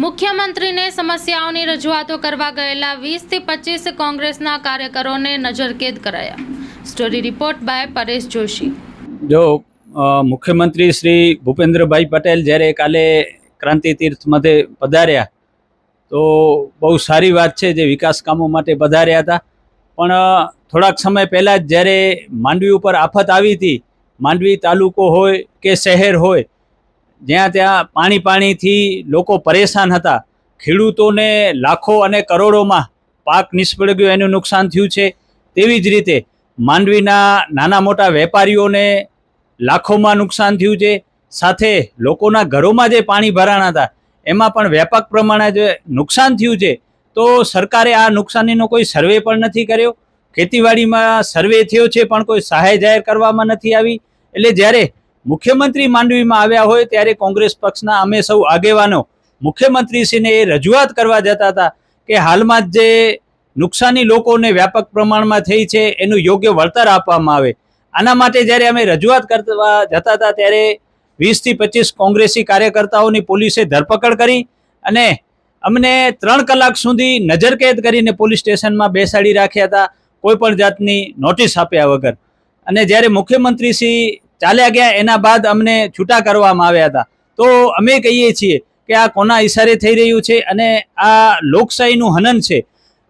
મુખ્યમંત્રીને સમસ્યાઓની રજૂઆતો કરવા ગયેલા વીસથી પચીસ કોંગ્રેસના કાર્યકરોને નજરકેદ કરાયા. Story report by Paresh Joshi. જો મુખ્યમંત્રી શ્રી ભૂપેન્દ્રભાઈ પટેલ જ્યારે કાલે ક્રાંતિ તીર્થમાં પધાર્યા, તો બહુ સારી વાત છે જે વિકાસ કામો માટે પધાર્યા હતા. પણ થોડાક સમય પહેલાં જ જ્યારે માંડવી ઉપર આફત આવી હતી, માંડવી તાલુકો હોય કે શહેર હોય જ્યાં ત્યાં પાણી પાણીથી લોકો પરેશાન હતા. ખેડૂતોને લાખો અને કરોડોમાં પાક નિષ્ફળ ગયો એનું નુકસાન થયું છે. તેવી જ રીતે માંડવીના નાના મોટા વેપારીઓને લાખોમાં નુકસાન થયું છે. સાથે લોકોના ઘરોમાં જે પાણી ભરાણા હતા, એમાં પણ વ્યાપક પ્રમાણે જે નુકસાન થયું છે. તો સરકારે આ નુકસાનીનો કોઈ સર્વે પણ નથી કર્યો? ખેતીવાડીમાં સર્વે થયો છે, પણ કોઈ સહાય જાહેર કરવામાં નથી આવી? એટલે જ્યારે મુખ્યમંત્રી માંડવીમાં આવ્યા હોય ત્યારે કોંગ્રેસ પક્ષના અમે સૌ આગેવાનો મુખ્યમંત્રીશ્રીને એ રજૂઆત કરવા જતા હતા કે હાલમાં જ નુકસાની લોકોને વ્યાપક પ્રમાણમાં થઈ છે, એનું યોગ્ય વળતર આપવામાં આવે. આના માટે જ્યારે અમે રજૂઆત કરવા જતા હતા ત્યારે વીસથી પચીસ કોંગ્રેસી કાર્યકર્તાઓની પોલીસે ધરપકડ કરી અને અમને ત્રણ કલાક સુધી નજરકેદ કરીને પોલીસ સ્ટેશનમાં બેસાડી રાખ્યા હતા, કોઈ પણ જાતની નોટિસ આપ્યા વગર. અને જ્યારે મુખ્યમંત્રીશ્રી ચાલ્યા ગયા, એના બાદ અમને છૂટા કરવામાં આવ્યા હતા. તો અમે કહીએ છીએ કે આ કોના ઈશારે થઈ રહ્યું છે અને આ લોકશાહીનું હનન છે.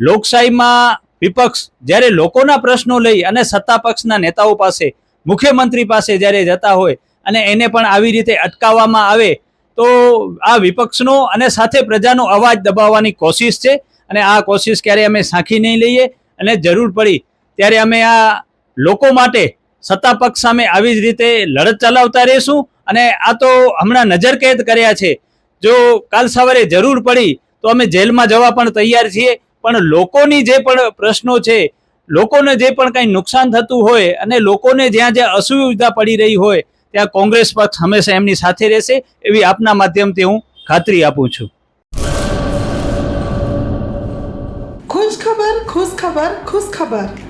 લોકશાહીમાં વિપક્ષ જ્યારે લોકોના પ્રશ્નો લઈ અને સત્તા પક્ષના નેતાઓ પાસે, મુખ્યમંત્રી પાસે જ્યારે જતા હોય અને એને પણ આવી રીતે અટકાવવામાં આવે, તો આ વિપક્ષનો અને સાથે પ્રજાનો અવાજ દબાવવાની કોશિશ છે અને આ કોશિશ ક્યારે અમે સાંખી નહીં લઈએ અને જરૂર પડી ત્યારે અમે આ લોકો માટે સત્તા પક્ષ સામે આવી જ રીતે લડત ચલાવતા રહીશું. અને આ તો હમણાં નજરકેદ કર્યા છે. જો કાલ સવારે જરૂર પડી તો અમે જેલમાં જવા પણ તૈયાર છીએ. પણ લોકોની જે પણ પ્રશ્નો છે, લોકોને જે પણ કંઈ નુકસાન થતું હોય અને લોકોને જ્યાં જ્યાં અસુવિધા પડી રહી હોય, ત્યાં કોંગ્રેસ પક્ષ હંમેશા એમની સાથે રહેશે એવી આપના માધ્યમથી હું ખાતરી આપું છું. ખુશ ખબર ખુશ ખબર ખુશ ખબર